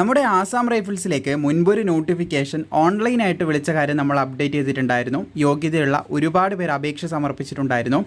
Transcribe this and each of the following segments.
നമ്മുടെ ആസാം റൈഫിൾസിലേക്ക് മുൻപൊരു നോട്ടിഫിക്കേഷൻ ഓൺലൈനായിട്ട് വിളിച്ച കാര്യം നമ്മൾ അപ്ഡേറ്റ് ചെയ്തിട്ടുണ്ടായിരുന്നു. യോഗ്യതയുള്ള ഒരുപാട് പേർ അപേക്ഷ സമർപ്പിച്ചിട്ടുണ്ടായിരുന്നു.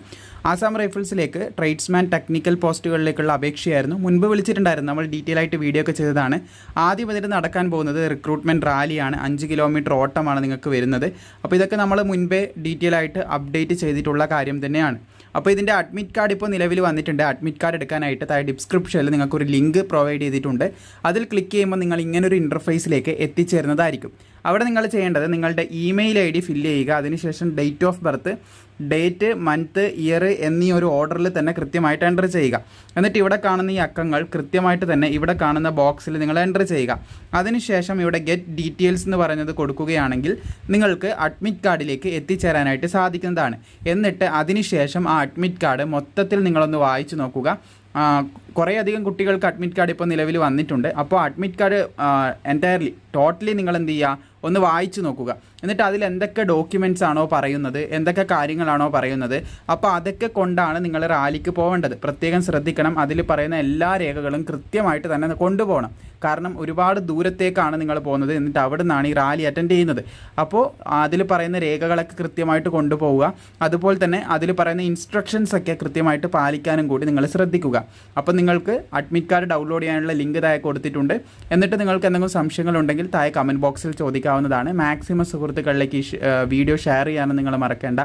ആസാം റൈഫിൾസിലേക്ക് ട്രേഡ്സ്മാൻ ടെക്നിക്കൽ പോസ്റ്റുകളിലേക്കുള്ള അപേക്ഷയായിരുന്നു. മുൻപ് വിളിച്ചിട്ടുണ്ടായിരുന്നു. നമ്മൾ ഡീറ്റെയിൽ ആയിട്ട് വീഡിയോ ഒക്കെ ചെയ്തതാണ്. ആദ്യം ഇതിൽ നടക്കാൻ പോകുന്നത് റിക്രൂട്ട്മെന്റ് റാലിയാണ്. അഞ്ച് കിലോമീറ്റർ ഓട്ടമാണ് നിങ്ങൾക്ക് വരുന്നത്. അപ്പോൾ ഇതൊക്കെ നമ്മൾ മുൻപേ ഡീറ്റെയിൽ ആയിട്ട് അപ്ഡേറ്റ് ചെയ്തിട്ടുള്ള കാര്യം തന്നെയാണ്. അപ്പോൾ ഇതിന്റെ അഡ്മിറ്റ് കാർഡ് ഇപ്പോൾ നിലവിൽ വന്നിട്ടുണ്ട്. അഡ്മിറ്റ് കാർഡ് എടുക്കാനായിട്ട് താഴെ ഡിസ്ക്രിപ്ഷനിൽ നിങ്ങൾക്കൊരു ലിങ്ക് പ്രൊവൈഡ് ചെയ്തിട്ടുണ്ട്. അതിൽ ക്ലിക്ക് ചെയ്യുമ്പോൾ നിങ്ങൾ ഇങ്ങനൊരു ഇന്റർഫേസിലേക്ക് എത്തിച്ചേരുന്നതായിരിക്കും. അവിടെ നിങ്ങൾ ചെയ്യേണ്ടത് നിങ്ങളുടെ ഇമെയിൽ ഐ ഡി ഫില്ല് ചെയ്യുക. അതിനുശേഷം date of birth date month year എന്നീ ഒരു ഓർഡറിൽ തന്നെ കൃത്യമായിട്ട് എന്റർ ചെയ്യുക. എന്നിട്ട് ഇവിടെ കാണുന്ന ഈ അക്കങ്ങൾ കൃത്യമായിട്ട് തന്നെ ഇവിടെ കാണുന്ന ബോക്സിൽ നിങ്ങൾ എന്റർ ചെയ്യുക. അതിനുശേഷം ഇവിടെ ഗെറ്റ് ഡീറ്റെയിൽസ് എന്ന് പറയുന്നത് കൊടുക്കുകയാണെങ്കിൽ നിങ്ങൾക്ക് അഡ്മിറ്റ് കാർഡിലേക്ക് എത്തിച്ചേരാനായിട്ട് സാധിക്കുന്നതാണ്. എന്നിട്ട് അതിനുശേഷം ആ അഡ്മിറ്റ് കാർഡ് മൊത്തത്തിൽ നിങ്ങളൊന്ന് വായിച്ചു നോക്കുക. കുറേ അധികം കുട്ടികൾക്ക് അഡ്മിറ്റ് കാർഡ് ഇപ്പോൾ നിലവിൽ വന്നിട്ടുണ്ട്. അപ്പോൾ അഡ്മിറ്റ് കാർഡ് എന്റയർലി ടോട്ടലി നിങ്ങൾ എന്ത് ചെയ്യുക? ഒന്ന് വായിച്ചു നോക്കുക. എന്നിട്ട് അതിൽ എന്തൊക്കെ ഡോക്യുമെന്റ്സ് ആണോ പറയുന്നത് എന്തൊക്കെ കാര്യങ്ങളാണോ പറയുന്നത് അപ്പോൾ അതൊക്കെ കൊണ്ടാണ് നിങ്ങൾ റാലിക്ക് പോകേണ്ടത് പ്രത്യേകം ശ്രദ്ധിക്കണം. അതിൽ പറയുന്ന എല്ലാ രേഖകളും കൃത്യമായിട്ട് തന്നെ കൊണ്ടുപോകണം. കാരണം ഒരുപാട് ദൂരത്തേക്കാണ് നിങ്ങൾ പോകുന്നത്. എന്നിട്ട് അവിടെ നിന്നാണ് ഈ റാലി അറ്റൻഡ് ചെയ്യുന്നത്. അപ്പോൾ അതിൽ പറയുന്ന രേഖകളൊക്കെ കൃത്യമായിട്ട് കൊണ്ടുപോവുക. അതുപോലെ തന്നെ അതിൽ പറയുന്ന ഇൻസ്ട്രക്ഷൻസ് ഒക്കെ കൃത്യമായിട്ട് പാലിക്കാനും കൂടി നിങ്ങൾ ശ്രദ്ധിക്കുക. അപ്പോൾ നിങ്ങൾക്ക് അഡ്മിറ്റ് കാർഡ് ഡൗൺലോഡ് ചെയ്യാനുള്ള ലിങ്ക് താഴെ കൊടുത്തിട്ടുണ്ട്. എന്നിട്ട് നിങ്ങൾക്ക് എന്തെങ്കിലും സംശയങ്ങളുണ്ടെങ്കിൽ താഴെ കമന്റ് ബോക്സിൽ ചോദിക്കാവുന്നതാണ് മാക്സിമം സുഹൃത്തുക്കളിലേക്ക് വീഡിയോ ഷെയർ ചെയ്യാനും നിങ്ങൾ മറക്കേണ്ട.